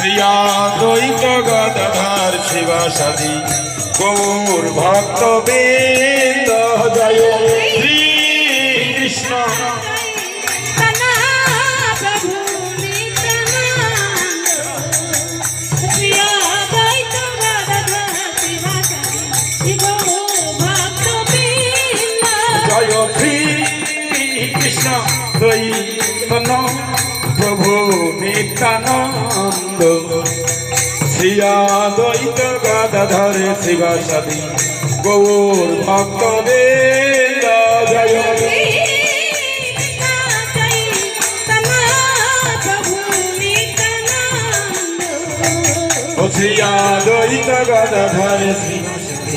প্রিয়া দ্বৈত গদাধার শিবাসাদি গৌর ভক্ত বৃন্দ জয় শ্রী কৃষ্ণ জয় শ্রী প্রভু নিত্যানন্দ। শ্রিয়া দ্বৈত গদাধর শিবাসাদি, গৌর ভক্ত বৃন্দ জয় ও শ্রিয়া দ্বৈত গদাধর শিবাসাদি।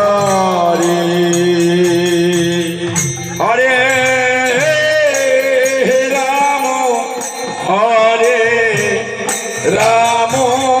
রাম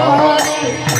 हमारे